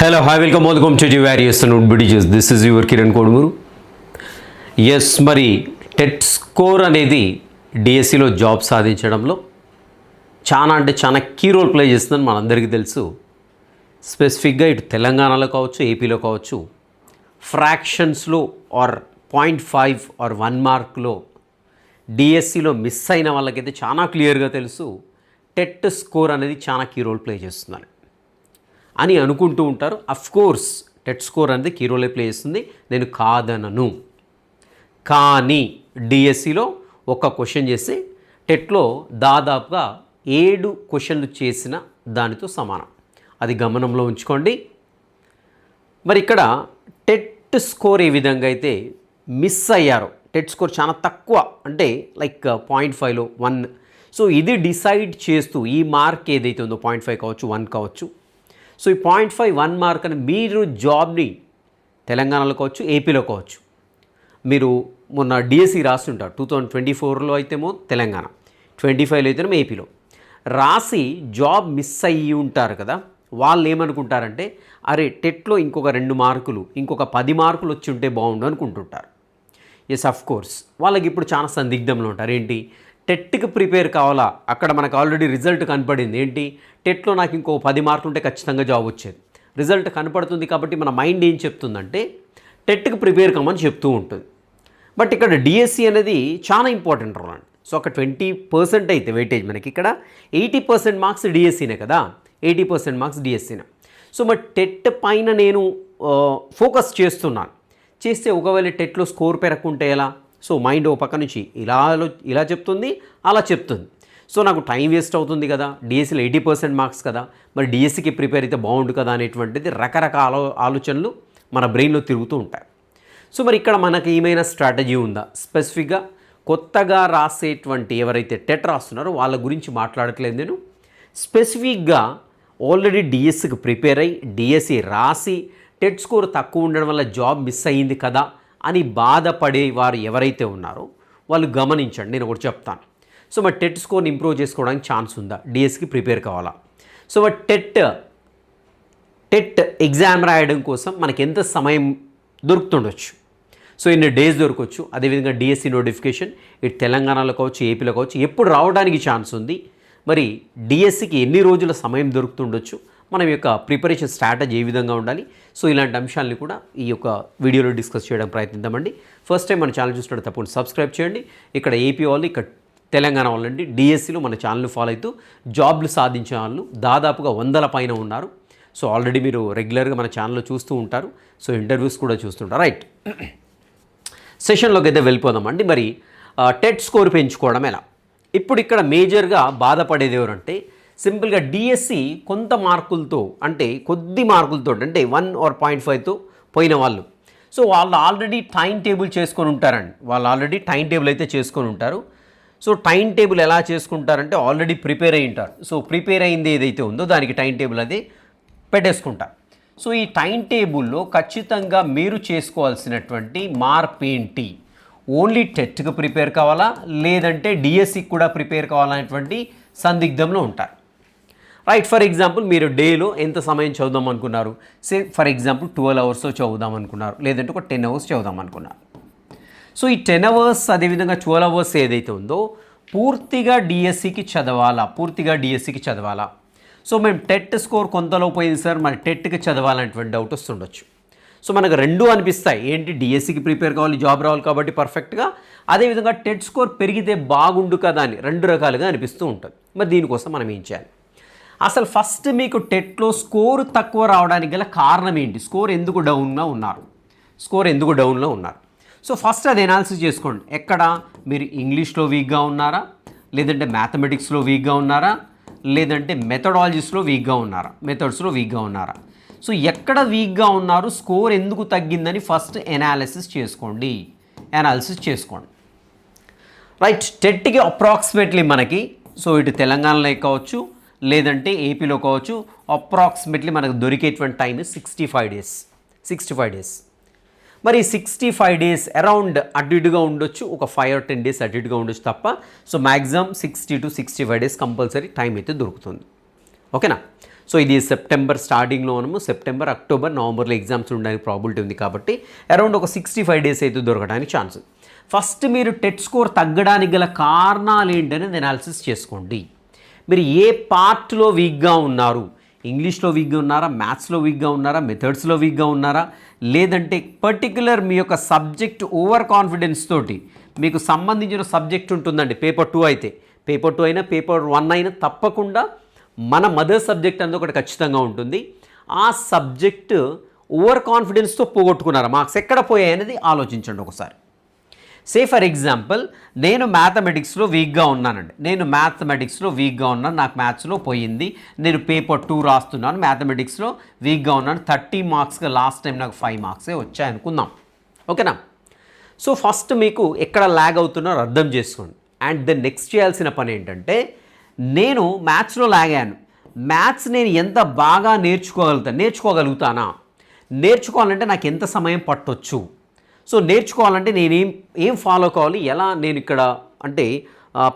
Hello hi welcome welcome to G warriors note బిడిజెస్ this is your Kiran Kodumuru yes మరి TET score అనేది డిఎస్సిలో job సాధించడంలో చాలా అంటే చాలా కీ రోల్ ప్లే చేస్తుందని మనందరికీ తెలుసు. స్పెసిఫిక్గా ఇటు తెలంగాణలో కావచ్చు ఏపీలో కావచ్చు ఫ్రాక్షన్స్లో or point five or one మార్క్లో డిఎస్సిలో మిస్ అయిన వాళ్ళకైతే చాలా క్లియర్గా తెలుసు. టెట్ స్కోర్ అనేది చాలా కీ రోల్ ప్లే చేస్తుందని అని అనుకుంటూ ఉంటారు. అఫ్కోర్స్ టెట్ స్కోర్ అనేది కీ రోలే ప్లే చేస్తుంది. నేను కాదనను. కానీ డిఎస్సిలో ఒక క్వశ్చన్ చేసి టెట్లో దాదాపుగా ఏడు క్వశ్చన్లు చేసిన దానితో సమానం. అది గమనంలో ఉంచుకోండి. మరి ఇక్కడ టెట్ స్కోర్ ఏ విధంగా అయితే మిస్ అయ్యారో టెట్ స్కోర్ చాలా తక్కువ అంటే లైక్ పాయింట్ ఫైవ్లో వన్ సో ఇది డిసైడ్ చేస్తూ ఈ మార్క్ ఏదైతే ఉందో పాయింట్ ఫైవ్ కావచ్చు వన్ కావచ్చు సో ఈ పాయింట్ ఫైవ్ వన్ మార్క్ అని మీరు జాబ్ని తెలంగాణలో కావచ్చు ఏపీలో కావచ్చు. మీరు మొన్న డిఎస్సి రాస్తుంటారు టూ థౌజండ్ ట్వంటీ ఫోర్లో అయితేమో తెలంగాణ ట్వంటీ ఫైవ్లో అయితేనేమో ఏపీలో. రాసి జాబ్ మిస్ అయ్యి ఉంటారు కదా వాళ్ళు ఏమనుకుంటారంటే అరే టెట్లో ఇంకొక రెండు మార్కులు ఇంకొక పది మార్కులు వచ్చి ఉంటే బాగుండు అనుకుంటుంటారు. ఎస్ అఫ్ కోర్స్ వాళ్ళకి ఇప్పుడు చాలా సందిగ్ధంలో ఉంటారు. ఏంటి? టెట్కి ప్రిపేర్ కావాలా? అక్కడ మనకు ఆల్రెడీ రిజల్ట్ కనపడింది. ఏంటి? టెట్లో నాకు ఇంకో పది మార్కులు ఉంటే ఖచ్చితంగా జాబ్ వచ్చేది. రిజల్ట్ కనపడుతుంది కాబట్టి మన మైండ్ ఏం చెప్తుందంటే టెట్కి ప్రిపేర్ కమ్మని చెప్తూ ఉంటుంది. బట్ ఇక్కడ డిఎస్సి అనేది చాలా ఇంపార్టెంట్ రోల్ అండి. సో ఒక ట్వంటీ పర్సెంట్ అయితే వెయిటేజ్ మనకి ఇక్కడ. ఎయిటీ పర్సెంట్ మార్క్స్ డిఎస్సీనే కదా? ఎయిటీ పర్సెంట్ మార్క్స్ డిఎస్సీనే. సో మరి టెట్ పైన నేను ఫోకస్ చేస్తున్నాను. చేస్తే ఒకవేళ టెట్లో స్కోర్ పెరగకుంటే ఎలా? సో మైండ్ ఓ పక్క నుంచి ఇలా ఇలా చెప్తుంది అలా చెప్తుంది. సో నాకు టైం వేస్ట్ అవుతుంది కదా డిఎస్సీలో ఎయిటీ పర్సెంట్ మార్క్స్ కదా మరి డిఎస్సికి ప్రిపేర్ అయితే బాగుండు కదా అనేటువంటిది రకరకాల ఆలో ఆలోచనలు మన బ్రెయిన్లో తిరుగుతూ ఉంటాయి. సో మరి ఇక్కడ మనకి ఏమైనా స్ట్రాటజీ ఉందా? స్పెసిఫిక్గా కొత్తగా రాసేటువంటి ఎవరైతే టెట్ రాస్తున్నారో వాళ్ళ గురించి మాట్లాడట్లేదు నేను. స్పెసిఫిక్గా ఆల్రెడీ డిఎస్సికి ప్రిపేర్ అయ్యి డిఎస్సి రాసి టెట్ స్కోర్ తక్కువ ఉండడం వల్ల జాబ్ మిస్ అయ్యింది కదా అని బాధపడే వారు ఎవరైతే ఉన్నారో వాళ్ళు గమనించండి నేను ఒకటి చెప్తాను. సో మరి టెట్ స్కోర్ని ఇంప్రూవ్ చేసుకోవడానికి ఛాన్స్ ఉందా? డిఎస్కి ప్రిపేర్ కావాలా? సో మరి టెట్ టెట్ ఎగ్జామ్ రాయడం కోసం మనకి ఎంత సమయం దొరుకుతుండొచ్చు? సో ఇన్ని డేస్ దొరకవచ్చు అదేవిధంగా డిఎస్సి నోటిఫికేషన్ ఇటు తెలంగాణలో కావచ్చు ఏపీలో కావచ్చు ఎప్పుడు రావడానికి ఛాన్స్ ఉంది? మరి డిఎస్సికి ఎన్ని రోజుల సమయం దొరుకుతుండొచ్చు? మనం యొక్క ప్రిపరేషన్ స్ట్రాటజీ ఏ విధంగా ఉండాలి? సో ఇలాంటి అంశాలని కూడా ఈ యొక్క వీడియోలో డిస్కస్ చేయడం ప్రయత్నిద్దామండి. ఫస్ట్ టైం మన ఛానల్ చూసినట్టు తప్పకుండా సబ్స్క్రైబ్ చేయండి. ఇక్కడ ఏపీ వాళ్ళు ఇక్కడ తెలంగాణ వాళ్ళండి డిఎస్సిలో మన ఛానల్ ఫాలో అవుతూ జాబ్లు సాధించే వాళ్ళు దాదాపుగా వందల పైన ఉన్నారు. సో ఆల్రెడీ మీరు రెగ్యులర్గా మన ఛానల్లో చూస్తూ ఉంటారు. సో ఇంటర్వ్యూస్ కూడా చూస్తుంటారు రైట్. సెషన్లోకి అయితే వెళ్ళిపోదామండి. మరి టెట్ స్కోర్ పెంచుకోవడం ఎలా? ఇప్పుడు ఇక్కడ మేజర్గా బాధపడేది ఎవరంటే సింపుల్గా డిఎస్సి కొంత మార్కులతో అంటే కొద్ది మార్కులతో అంటే వన్ ఆర్ పాయింట్ ఫైవ్తో పోయిన వాళ్ళు. సో వాళ్ళు ఆల్రెడీ టైం టేబుల్ చేసుకొని ఉంటారండి. వాళ్ళు ఆల్రెడీ టైం టేబుల్ అయితే చేసుకొని ఉంటారు. సో టైం టేబుల్ ఎలా చేసుకుంటారంటే ఆల్రెడీ ప్రిపేర్ అయి ఉంటారు. సో ప్రిపేర్ అయింది ఏదైతే ఉందో దానికి టైం టేబుల్ అది పెట్టేసుకుంటారు సో ఈ టైం టేబుల్లో ఖచ్చితంగా మీరు చేసుకోవాల్సినటువంటి మార్ప్ ఏంటి? ఓన్లీ టెట్కి ప్రిపేర్ కావాలా? లేదంటే డిఎస్సికి కూడా ప్రిపేర్ కావాలనేటువంటి సందిగ్ధంలో ఉంటారు. రైట్ ఫర్ ఎగ్జాంపుల్ మీరు డేలో ఎంత సమయం చదువుదాం అనుకున్నారు సే ఫర్ ఎగ్జాంపుల్ ట్వెల్వ్ అవర్స్లో చదువుదాం అనుకున్నారు లేదంటే ఒక టెన్ అవర్స్ చదువుదాం అనుకున్నారు సో ఈ టెన్ అవర్స్ అదేవిధంగా ట్వెల్వ్ అవర్స్ ఏదైతే ఉందో పూర్తిగా డిఎస్సికి చదవాలా? పూర్తిగా డిఎస్సికి చదవాలా? సో మేము టెట్ స్కోర్ కొంతలో పోయింది సార్. మరి టెట్కి చదవాలనేటువంటి డౌట్ వస్తుండొచ్చు. సో మనకు రెండు అనిపిస్తాయి. ఏంటి? డిఎస్సికి ప్రిపేర్ కావాలి జాబ్ రావాలి కాబట్టి పర్ఫెక్ట్గా అదేవిధంగా టెట్ స్కోర్ పెరిగితే బాగుండు కదా అని రెండు రకాలుగా అనిపిస్తూ ఉంటుంది. మరి దీనికోసం మనం ఏం చేయాలి? అసలు ఫస్ట్ మీకు టెట్లో స్కోర్ తక్కువ రావడానికి గల కారణం ఏంటి? స్కోర్ ఎందుకు డౌన్గా ఉన్నారు? స్కోర్ ఎందుకు డౌన్లో ఉన్నారు? సో ఫస్ట్ అది ఎనాలిసిస్ చేసుకోండి. ఎక్కడ? మీరు ఇంగ్లీష్లో వీక్గా ఉన్నారా? లేదంటే మ్యాథమెటిక్స్లో వీక్గా ఉన్నారా? లేదంటే మెథడాలజీస్లో వీక్గా ఉన్నారా? మెథడ్స్లో వీక్గా ఉన్నారా? సో ఎక్కడ వీక్గా ఉన్నారు? స్కోర్ ఎందుకు తగ్గిందని ఫస్ట్ ఎనాలిసిస్ చేసుకోండి. ఎనాలిసిస్ చేసుకోండి. రైట్ టెట్కి అప్రాక్సిమేట్లీ మనకి సో ఇటు తెలంగాణలో కావచ్చు లేదంటే ఏపీలో కావచ్చు అప్రాక్సిమేట్లీ మనకు దొరికేటువంటి time sixty five days sixty five days మరి సిక్స్టీ ఫైవ్ డేస్ అరౌండ్ అటు ఇటుగా ఉండొచ్చు ఒక ఫైవ్ ఆర్ టెన్ డేస్ అటు ఇటుగా ఉండొచ్చు తప్ప so maximum sixty two sixty five days compulsory time అయితే దొరుకుతుంది. ఓకేనా? సో ఇది సెప్టెంబర్ స్టార్టింగ్లో మనము సెప్టెంబర్ అక్టోబర్ నవంబర్లో ఎగ్జామ్స్ ఉండడానికి ప్రాబిలిటీ ఉంది కాబట్టి అరౌండ్ ఒక సిక్స్టీ ఫైవ్ డేస్ అయితే దొరకడానికి ఛాన్స్ ఫస్ట్ మీరు టెట్ స్కోర్ తగ్గడానికి గల కారణాలు ఏంటనేది అనాలిసిస్ చేసుకోండి. మీరు ఏ పార్ట్లో వీక్గా ఉన్నారు? ఇంగ్లీష్లో వీక్గా ఉన్నారా? మ్యాథ్స్లో వీక్గా ఉన్నారా? మెథడ్స్లో వీక్గా ఉన్నారా? లేదంటే పర్టికులర్ మీ యొక్క సబ్జెక్ట్ ఓవర్ కాన్ఫిడెన్స్ తోటి మీకు సంబంధించిన సబ్జెక్ట్ ఉంటుందండి పేపర్ టూ అయితే. పేపర్ టూ అయినా పేపర్ వన్ అయినా తప్పకుండా మన మదర్ సబ్జెక్ట్ అనేది ఒకటి ఖచ్చితంగా ఉంటుంది. ఆ సబ్జెక్ట్ ఓవర్ కాన్ఫిడెన్స్తో పోగొట్టుకున్నారా? మార్క్స్ ఎక్కడ పోయాయి అనేది ఆలోచించండి ఒకసారి. సే ఫర్ ఎగ్జాంపుల్ నేను మ్యాథమెటిక్స్లో వీక్గా ఉన్నానండి. నేను మ్యాథమెటిక్స్లో వీక్గా ఉన్నాను. నాకు మ్యాథ్స్లో పోయింది. నేను పేపర్ టూ రాస్తున్నాను. మ్యాథమెటిక్స్లో వీక్గా ఉన్నాను. థర్టీ మార్క్స్గా లాస్ట్ టైం నాకు ఫైవ్ మార్క్సే వచ్చాయి అనుకుందాం. ఓకేనా సో ఫస్ట్ మీకు ఎక్కడ ల్యాగ్ అవుతున్నారో అర్థం చేసుకోండి. అండ్ దెన్ నెక్స్ట్ చేయాల్సిన పని ఏంటంటే నేను మ్యాథ్స్లో లాగాను. మ్యాథ్స్ నేను ఎంత బాగా నేర్చుకోగలుగుతాను నేర్చుకోగలుగుతానా? నేర్చుకోవాలంటే నాకు ఎంత సమయం పట్టొచ్చు? సో నేర్చుకోవాలంటే నేనేం ఏం ఫాలో కావాలి? ఎలా నేను ఇక్కడ అంటే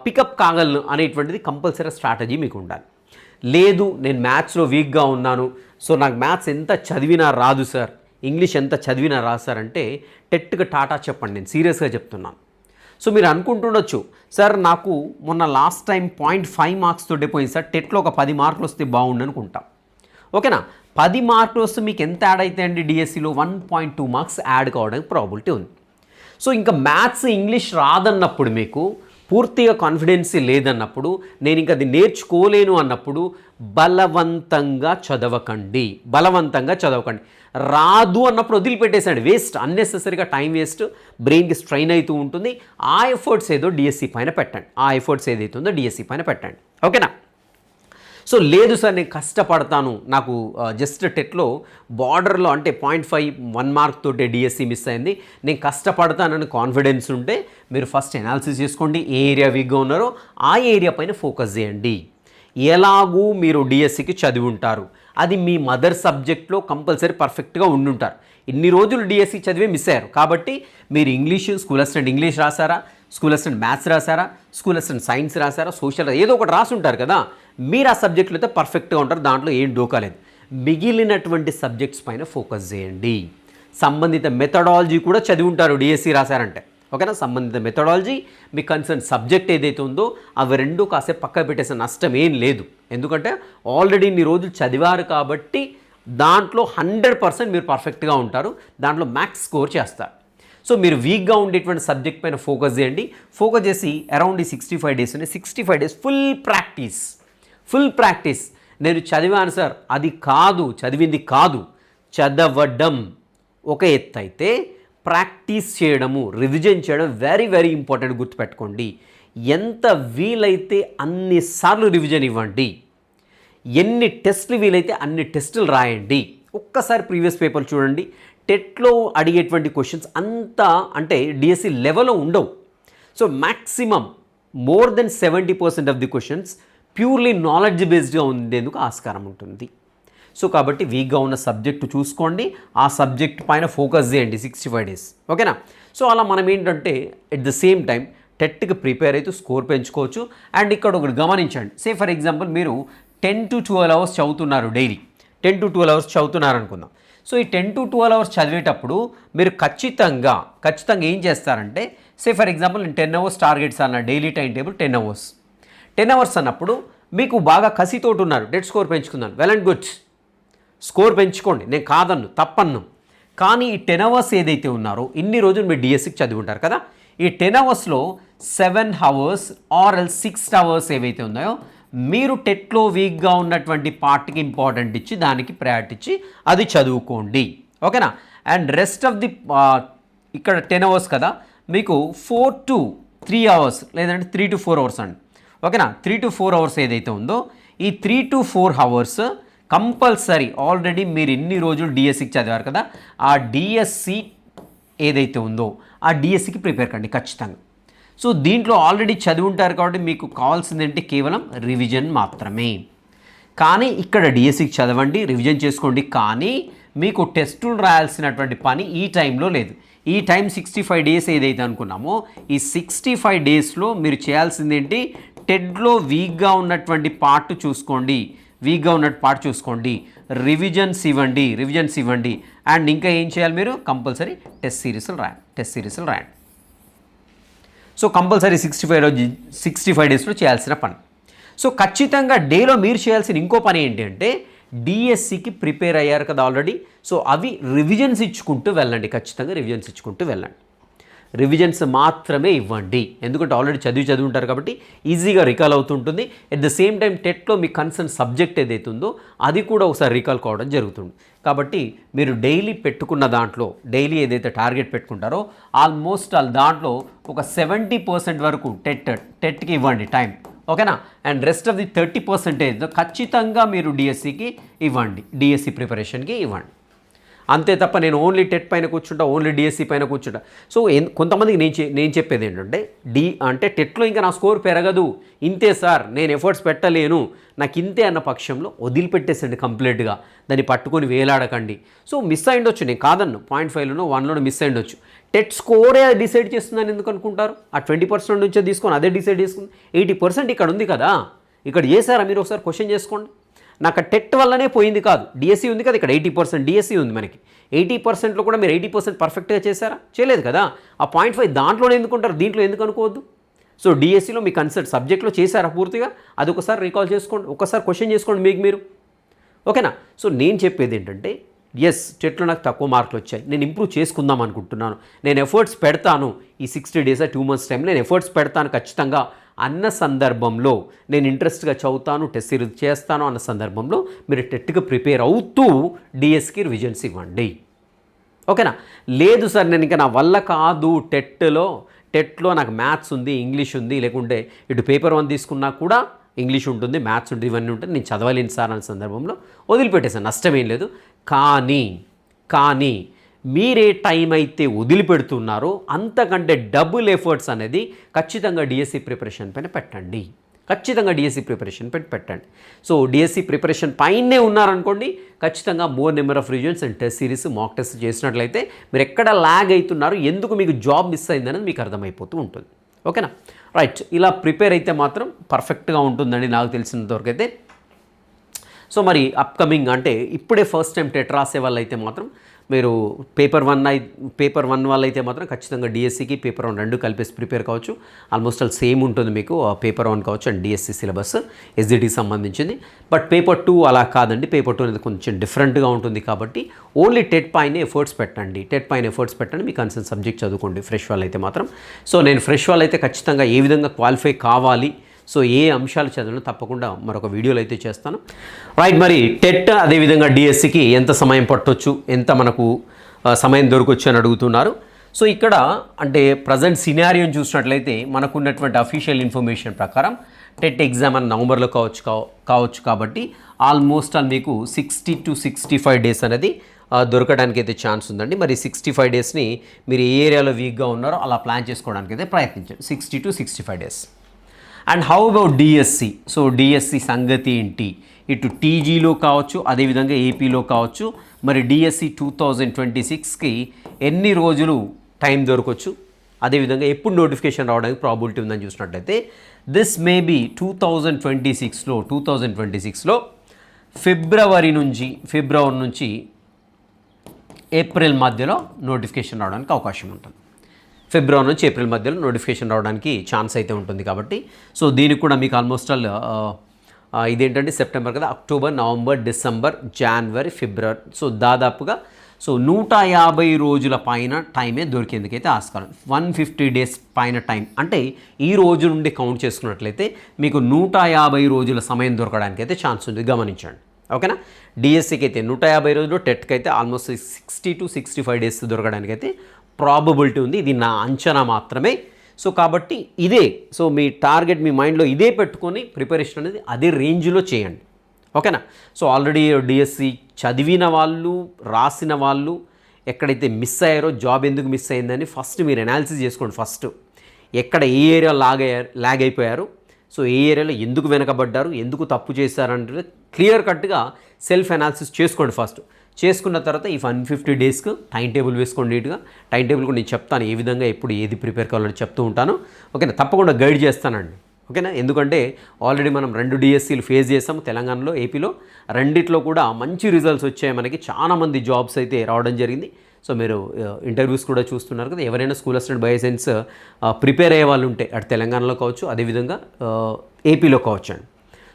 పికప్ కాగలను అనేటువంటిది కంపల్సరీ స్ట్రాటజీ మీకు ఉండాలి. లేదు నేను మ్యాథ్స్లో వీక్గా ఉన్నాను. సో నాకు మ్యాథ్స్ ఎంత చదివినా రాదు సార్. ఇంగ్లీష్ ఎంత చదివినా రాదు సార్ అంటే టెట్గా టాటా చెప్పండి. నేను సీరియస్గా చెప్తున్నాను. సో మీరు అనుకుంటుండొచ్చు సార్ నాకు మొన్న last time point five marks తోటే పోయింది సార్. టెట్లో ఒక పది మార్కులు వస్తే బాగుండు అనుకుంటాం. ఓకేనా? పది మార్కులు వస్తే మీకు ఎంత యాడ్ అయితే అండి డిఎస్సిలో one point two marks add కావడానికి ప్రాబిలిటీ ఉంది. సో ఇంకా మ్యాథ్స్ ఇంగ్లీష్ రాదన్నప్పుడు మీకు పూర్తిగా కాన్ఫిడెన్సీ లేదన్నప్పుడు నేను ఇంకా అది నేర్చుకోలేను అన్నప్పుడు బలవంతంగా చదవకండి. బలవంతంగా చదవకండి. రాదు అన్నప్పుడు వదిలిపెట్టేసాడు వేస్ట్ అన్నెసెసరీగా టైం వేస్ట్ బ్రెయిన్కి స్ట్రైన్ అవుతూ ఉంటుంది. ఆ ఎఫర్ట్స్ ఏదో డిఎస్సి పైన పెట్టండి. ఆ ఎఫర్ట్స్ ఏదైతే ఉందో డిఎస్సి పైన పెట్టండి. ఓకేనా సో లేదు సార్ నేను కష్టపడతాను. నాకు జస్ట్ టెట్లో బార్డర్లో అంటే పాయింట్ ఫైవ్ వన్ మార్క్ తోటే డిఎస్సి మిస్ అయింది. నేను కష్టపడతానని కాన్ఫిడెన్స్ ఉంటే మీరు ఫస్ట్ ఎనాలిసిస్ చేసుకోండి ఏ ఏరియా వీక్గా ఉన్నారో ఆ ఏరియా పైన ఫోకస్ చేయండి. ఎలాగూ మీరు డిఎస్సికి చదివి ఉంటారు. అది మీ మదర్ సబ్జెక్ట్లో కంపల్సరీ పర్ఫెక్ట్గా ఉండుంటారు. ఇన్ని రోజులు డిఎస్సి చదివే మిస్ అయ్యారు. కాబట్టి మీరు ఇంగ్లీష్ స్కూల్ అసిస్టెంట్ ఇంగ్లీష్ రాసారా స్కూల్ అసిస్టెంట్ మ్యాథ్స్ రాసారా స్కూల్ అసిస్టెంట్ సైన్స్ రాసారా సోషల్ ఏదో ఒకటి రాసి ఉంటారు కదా. మీరు ఆ సబ్జెక్టులో అయితే పర్ఫెక్ట్గా ఉంటారు దాంట్లో ఏం డోకాలేదు మిగిలినటువంటి సబ్జెక్ట్స్ పైన ఫోకస్ చేయండి. సంబంధిత మెథడాలజీ కూడా చదివి ఉంటారు డిఎస్సి రాశారంటే. ఓకేనా? సంబంధిత మెథడాలజీ మీ కన్సర్న్ సబ్జెక్ట్ ఏదైతే ఉందో అవి రెండు కాసేపు పక్క పెట్టేసే నష్టం ఏం లేదు. ఎందుకంటే ఆల్రెడీ ఇన్ని రోజులు చదివారు కాబట్టి దాంట్లో హండ్రెడ్ పర్సెంట్ మీరు పర్ఫెక్ట్గా ఉంటారు దాంట్లో మ్యాక్స్ స్కోర్ చేస్తారు. సో మీరు వీక్గా ఉండేటువంటి సబ్జెక్ట్ పైన ఫోకస్ చేయండి. ఫోకస్ చేసి అరౌండ్ ఈ సిక్స్టీ ఫైవ్ డేస్ ఉన్నాయి sixty five days full practice full practice. నేను చదివాను సార్. అది కాదు చదివింది కాదు. చదవడం. ఒక ఎత్తు అయితే ప్రాక్టీస్ చేయడము రివిజన్ చేయడం వెరీ వెరీ ఇంపార్టెంట్ గుర్తుపెట్టుకోండి. ఎంత వీలైతే అన్నిసార్లు రివిజన్ ఇవ్వండి. ఎన్ని టెస్టులు వీలైతే అన్ని టెస్టులు రాయండి. ఒక్కసారి ప్రీవియస్ పేపర్ చూడండి. టెట్లో అడిగేటువంటి క్వశ్చన్స్ అంతా అంటే డిఎస్సి లెవెల్లో ఉండవు. So maximum more than seventy percent of the questions purely knowledge బేస్డ్గా ఉండేందుకు ఆస్కారం ఉంటుంది. సో కాబట్టి వీక్గా ఉన్న సబ్జెక్టు చూసుకోండి. ఆ సబ్జెక్ట్ పైన ఫోకస్ చేయండి సిక్స్టీ ఫైవ్ డేస్. ఓకేనా? సో అలా మనం ఏంటంటే ఎట్ ద సేమ్ టైం టెట్కి ప్రిపేర్ అవుతూ స్కోర్ పెంచుకోవచ్చు. అండ్ ఇక్కడ ఒకటి గమనించండి. సే ఫర్ ఎగ్జాంపుల్ మీరు టెన్ టు ట్వెల్వ్ అవర్స్ చదువుతున్నారు daily. Ten to twelve hours చదువుతున్నారు అనుకుందాం. సో ఈ టెన్ టు ట్వెల్వ్ అవర్స్ చదివేటప్పుడు మీరు ఖచ్చితంగా ఖచ్చితంగా ఏం చేస్తారంటే సే ఫర్ ఎగ్జాంపుల్ నేను టెన్ అవర్స్ టార్గెట్స్ అన్న daily time table ten hours. Ten hours అన్నప్పుడు మీకు బాగా కసితోటి ఉన్నారు. డెట్ స్కోర్ పెంచుకున్నాను వెల్ అండ్ గుడ్. స్కోర్ పెంచుకోండి. నేను కాదన్ను తప్పన్ను. కానీ ఈ టెన్ అవర్స్ ఏదైతే ఉన్నారో ఇన్ని రోజులు మీరు డిఎస్సికి చదివి ఉంటారు కదా ఈ టెన్ అవర్స్లో seven hours or else six hours ఏవైతే ఉన్నాయో మీరు టెట్లో వీక్గా ఉన్నటువంటి పార్ట్కి ఇంపార్టెంట్ ఇచ్చి దానికి ప్రయారిటీ ఇచ్చి అది చదువుకోండి. ఓకేనా? అండ్ రెస్ట్ ఆఫ్ ది ఇక్కడ టెన్ అవర్స్ కదా మీకు ఫోర్ టు త్రీ అవర్స్ లేదంటే త్రీ టు ఫోర్ అవర్స్ అండి. ఓకేనా? త్రీ టు ఫోర్ అవర్స్ ఏదైతే ఉందో ఈ three to four hours compulsory already మీరు ఎన్ని రోజులు డిఎస్సికి చదివారు కదా ఆ డిఎస్సి ఏదైతే ఉందో ఆ డిఎస్సికి ప్రిపేర్ కండి ఖచ్చితంగా. సో దీంట్లో ఆల్రెడీ చదివి ఉంటారు కాబట్టి మీకు కావాల్సింది ఏంటి? కేవలం రివిజన్ మాత్రమే. కానీ ఇక్కడ డిఎస్సికి చదవండి రివిజన్ చేసుకోండి కానీ మీకు టెస్టులు రాయాల్సినటువంటి పని ఈ టైంలో లేదు. ఈ టైం సిక్స్టీ ఫైవ్ డేస్ ఏదైతే అనుకున్నామో ఈ సిక్స్టీ ఫైవ్ డేస్లో మీరు చేయాల్సింది ఏంటి? టెడ్లో వీక్గా ఉన్నటువంటి పార్ట్ చూసుకోండి. వీక్గా ఉన్నట్టు పార్ట్ చూసుకోండి. రివిజన్స్ ఇవ్వండి రివిజన్స్ ఇవ్వండి. అండ్ ఇంకా ఏం చేయాలి మీరు? కంపల్సరీ టెస్ట్ సిరీస్లు రాయండి. టెస్ట్ సిరీస్లు రాయండి. సో కంపల్సరీ సిక్స్టీ ఫైవ్ రోజు సిక్స్టీ ఫైవ్ డేస్లో చేయాల్సిన పని. సో ఖచ్చితంగా డేలో మీరు చేయాల్సిన ఇంకో పని ఏంటి అంటే డిఎస్సికి ప్రిపేర్ అయ్యారు కదా ఆల్రెడీ. సో అవి రివిజన్స్ ఇచ్చుకుంటూ వెళ్ళండి. ఖచ్చితంగా రివిజన్స్ ఇచ్చుకుంటూ వెళ్ళండి. రివిజన్స్ మాత్రమే ఇవ్వండి. ఎందుకంటే ఆల్రెడీ చదివి చదివి ఉంటారు కాబట్టి ఈజీగా రికాల్ అవుతుంటుంది. ఎట్ ద సేమ్ టైం టెట్లో మీ కన్సర్న్ సబ్జెక్ట్ ఏదైతే ఉందో అది కూడా ఒకసారి రికాల్ కావడం జరుగుతుంది. కాబట్టి మీరు డైలీ పెట్టుకున్న దాంట్లో డైలీ ఏదైతే టార్గెట్ పెట్టుకుంటారో ఆల్మోస్ట్ ఆల్ దాంట్లో ఒక సెవెంటీ పర్సెంట్ వరకు టెట్ టెట్కి ఇవ్వండి టైం ఓకేనా? And rest of the thirty percentage ఖచ్చితంగా మీరు డిఎస్సికి ఇవ్వండి. డిఎస్సి ప్రిపరేషన్కి ఇవ్వండి. అంతే తప్ప నేను ఓన్లీ టెట్ పైన కూర్చుంటా ఓన్లీ డిఎస్సి పైన కూర్చుంటా. సో కొంతమందికి నేను చె- నేను చెప్పేది ఏంటంటే డి అంటే టెట్లో ఇంకా నా స్కోర్ పెరగదు. ఇంతే సార్ నేను ఎఫర్ట్స్ పెట్టలేను. నాకు ఇంతే అన్న పక్షంలో వదిలిపెట్టేసండి కంప్లీట్గా. దాన్ని పట్టుకొని వేలాడకండి. సో మిస్ అయ్యిండొచ్చు నేను కాదన్ను. పాయింట్ ఫైవ్లోనో వన్లోనో మిస్ అయ్యిండొచ్చు టెట్ స్కోరే డిసైడ్ చేస్తుందని ఎందుకు అనుకుంటారు? ఆ ట్వంటీ పర్సెంట్ నుంచే తీసుకొని అదే డిసైడ్ చేసుకుంది. ఎయిటీ పర్సెంట్ ఇక్కడ ఉంది కదా. ఇక్కడ చేశారా మీరు ఒకసారి క్వశ్చన్ చేసుకోండి. నాకు టెట్ వల్లనే పోయింది కాదు. డిఎస్సి ఉంది కదా ఇక్కడ ఎయిటీ పర్సెంట్ డిఎస్సి ఉంది మనకి. ఎయిటీ పర్సెంట్లో కూడా మీరు ఎయిటీ పర్సెంట్ పర్ఫెక్ట్గా చేశారా? చేయలేదు కదా. ఆ పాయింట్ ఫైవ్ దాంట్లోనే ఎందుకుంటారు దీంట్లో ఎందుకు అనుకోవద్దు? సో డిఎస్సిలో మీ కన్సల్ట్ సబ్జెక్ట్లో చేశారా పూర్తిగా? అది ఒకసారి రీకాల్ చేసుకోండి. ఒకసారి క్వశ్చన్ చేసుకోండి మీకు మీరు. ఓకేనా? సో నేను చెప్పేది ఏంటంటే ఎస్ టెట్లో నాకు తక్కువ మార్కులు వచ్చాయి. నేను ఇంప్రూవ్ చేసుకుందాం అనుకుంటున్నాను. నేను ఎఫర్ట్స్ పెడతాను. ఈ sixty days two months time నేను ఎఫర్ట్స్ పెడతాను ఖచ్చితంగా. అన్న సందర్భంలో నేను ఇంట్రెస్ట్గా చదువుతాను టెస్ట్ సిరీస్ చేస్తాను అన్న సందర్భంలో మీరు టెట్కి ప్రిపేర్ అవుతూ డిఎస్కి రివిజన్స్ ఇవ్వండి. ఓకేనా? లేదు సార్ నేను ఇంకా నా వల్ల కాదు టెట్లో. టెట్లో నాకు మ్యాథ్స్ ఉంది ఇంగ్లీష్ ఉంది లేకుంటే ఇటు పేపర్ వన్ తీసుకున్నా కూడా ఇంగ్లీష్ ఉంటుంది మ్యాథ్స్ ఉంటుంది ఇవన్నీ ఉంటుంది నేను చదవలేను సార్ అనే సందర్భంలో. వదిలిపెట్టేసాను నష్టమేం లేదు. కానీ కానీ మీరే టైం అయితే వదిలిపెడుతున్నారో అంతకంటే డబుల్ ఎఫర్ట్స్ అనేది ఖచ్చితంగా డిఎస్సి ప్రిపరేషన్ పైన పెట్టండి. ఖచ్చితంగా డిఎస్సి ప్రిపరేషన్ పెట్టి పెట్టండి. సో డిఎస్సి ప్రిపరేషన్ పైనే ఉన్నారనుకోండి ఖచ్చితంగా more number of reasons and test series mock test చేసినట్లయితే మీరు ఎక్కడ ల్యాగ్ అవుతున్నారు ఎందుకు మీకు జాబ్ మిస్ అయిందనేది మీకు అర్థమైపోతూ ఉంటుంది. ఓకేనా? రైట్ ఇలా ప్రిపేర్ అయితే మాత్రం పర్ఫెక్ట్గా ఉంటుందండి నాకు తెలిసినంతవరకు అయితే సో మరి అప్కమింగ్ అంటే ఇప్పుడే ఫస్ట్ టైం టెట్ రాసే వాళ్ళు అయితే మాత్రం మీరు పేపర్ వన్ అయి పేపర్ వన్ వాళ్ళైతే మాత్రం ఖచ్చితంగా డిఎస్సికి పేపర్ వన్ రెండు కలిపేసి ప్రిపేర్ కావచ్చు. ఆల్మోస్ట్ ఆల్ సేమ్ ఉంటుంది మీకు పేపర్ వన్ కావచ్చు అండ్ డిఎస్సి సిలబస్ ఎస్జిటికి సంబంధించింది. బట్ పేపర్ టూ అలా కాదండి. పేపర్ టూ అనేది కొంచెం డిఫరెంట్గా ఉంటుంది కాబట్టి ఓన్లీ టెట్ పైన ఎఫర్ట్స్ పెట్టండి. టెట్ పైన ఎఫర్ట్స్ పెట్టండి. మీ కన్సర్న్ సబ్జెక్ట్ చదువుకోండి. ఫ్రెష్ వాళ్ళు అయితే మాత్రం. సో నేను ఫ్రెష్ వాళ్ళు అయితే ఖచ్చితంగా ఏ విధంగా క్వాలిఫై కావాలి సో ఏ అంశాలు చదవడం తప్పకుండా మరొక వీడియోలు అయితే చేస్తాను. రైట్ మరి టెట్ అదేవిధంగా డిఎస్సికి ఎంత సమయం పట్టొచ్చు? ఎంత మనకు సమయం దొరకొచ్చు అని అడుగుతున్నారు. సో ఇక్కడ అంటే ప్రజెంట్ సినారియోని చూసినట్లయితే మనకున్నటువంటి అఫీషియల్ ఇన్ఫర్మేషన్ ప్రకారం టెట్ ఎగ్జామ్ అని నవంబర్లో కావచ్చు కావచ్చు కాబట్టి ఆల్మోస్ట్ అని మీకు sixty to sixty five days అనేది దొరకడానికి అయితే ఛాన్స్ ఉందండి. మరి సిక్స్టీ ఫైవ్ డేస్ని మీరు ఏ ఏరియాలో వీక్గా ఉన్నారో అలా ప్లాన్ చేసుకోవడానికి అయితే ప్రయత్నించండి. Sixty to sixty five days and how about DSC so DSC సంగతి ఏంటి? ఇటు టీజీలో కావచ్చు అదేవిధంగా ఏపీలో కావచ్చు. మరి డిఎస్సి టూ థౌజండ్ ట్వంటీ సిక్స్కి ఎన్ని రోజులు టైం దొరకవచ్చు అదేవిధంగా ఎప్పుడు నోటిఫికేషన్ రావడానికి ప్రాబిలిటీ ఉందని చూసినట్లయితే this may be two thousand twenty సిక్స్లో టూ థౌజండ్ ట్వంటీ సిక్స్లో ఫిబ్రవరి నుంచి ఫిబ్రవరి నుంచి ఏప్రిల్ మధ్యలో నోటిఫికేషన్ రావడానికి అవకాశం ఉంటుంది. ఫిబ్రవరి నుంచి ఏప్రిల్ మధ్యలో నోటిఫికేషన్ రావడానికి ఛాన్స్ అయితే ఉంటుంది కాబట్టి. సో దీనికి కూడా మీకు ఆల్మోస్ట్ ఆల్ ఇదేంటంటే సెప్టెంబర్ కదా అక్టోబర్ నవంబర్ డిసెంబర్ జనవరి ఫిబ్రవరి. సో దాదాపుగా సో నూట యాభై రోజుల పైన టైమే దొరికేందుకైతే ఆస్కారం. వన్ ఫిఫ్టీ డేస్ పైన టైం. అంటే ఈ రోజు నుండి కౌంట్ చేసుకున్నట్లయితే మీకు నూట యాభై రోజుల సమయం దొరకడానికి అయితే ఛాన్స్ ఉంది. గమనించండి. ఓకేనా? డిఎస్సికి అయితే నూట యాభై రోజులు టెట్కి అయితే almost sixty to sixty five days దొరకడానికి అయితే ప్రాబబిలిటీ ఉంది. ఇది నా అంచనా మాత్రమే. సో కాబట్టి ఇదే సో మీ టార్గెట్ మీ మైండ్లో ఇదే పెట్టుకొని ప్రిపరేషన్ అనేది అదే రేంజ్లో చేయండి. ఓకేనా? సో ఆల్రెడీ డిఎస్సి చదివిన వాళ్ళు రాసిన వాళ్ళు ఎక్కడైతే మిస్ అయ్యారో జాబ్ ఎందుకు మిస్ అయిందని ఫస్ట్ మీరు అనాలిసిస్ చేసుకోండి ఫస్ట్ ఎక్కడ ఏ ఏరియా లాగ్ అయ్యారు లాగ్ అయిపోయారు? సో ఏ ఏరియాలో ఎందుకు వెనకబడ్డారు? ఎందుకు తప్పు చేశారంటే క్లియర్ కట్గా సెల్ఫ్ అనాలిసిస్ చేసుకోండి ఫస్ట్ చేసుకున్న తర్వాత ఈ వన్ ఫిఫ్టీ డేస్కి టైం టేబుల్ వేసుకోండి నీట్గా. టైం టేబుల్ కూడా నేను చెప్తాను ఏ విధంగా ఎప్పుడు ఏది ప్రిపేర్ కావాలని చెప్తూ ఉంటాను. ఓకేనా? తప్పకుండా గైడ్ చేస్తానండి. ఓకేనా? ఎందుకంటే ఆల్రెడీ మనం రెండు డిఎస్సీలు ఫేస్ చేసాము తెలంగాణలో ఏపీలో. రెండిట్లో కూడా మంచి రిజల్ట్స్ వచ్చాయి మనకి. చాలామంది జాబ్స్ అయితే రావడం జరిగింది. సో మీరు ఇంటర్వ్యూస్ కూడా చూస్తున్నారు కదా. ఎవరైనా స్కూల్ అసిస్టెంట్ బయోసైన్స్ ప్రిపేర్ అయ్యే వాళ్ళు ఉంటే అటు తెలంగాణలో కావచ్చు అదేవిధంగా ఏపీలో కావచ్చు అండి.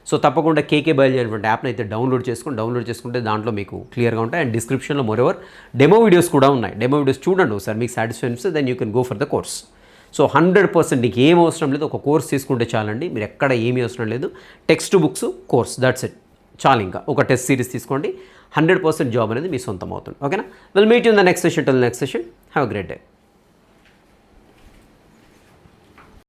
సో తప్పకుండా కేకే బయలుదేరి అనేటువంటి యాప్ని అయితే డౌన్లోడ్ చేసుకుని డౌన్లోడ్ చేసుకుంటే దాంట్లో మీకు క్లియర్గా ఉంటాయి. అండ్ డిస్క్రిప్షన్లో మోరెవర్ డెమో వీడియోస్ కూడా ఉన్నాయి. డెమో వీడియోస్ చూడండి ఒకసారి మీకు satisfy then you can go for the course so hundred percent నీకు ఏం అవసరం లేదు ఒక కోర్స్ తీసుకుంటే చాలండి. మీరు ఎక్కడ ఏమీ అవసరం లేదు. Text books course that's it చాలు ఇంకా. ఒక టెస్ట్ సిరీస్ తీసుకోండి. హండ్రెడ్ పర్సెంట్ జాబ్ అనేది మీ సొంతం అవుతుంది. ఓకేనా? Well meet in the next session till next session have great day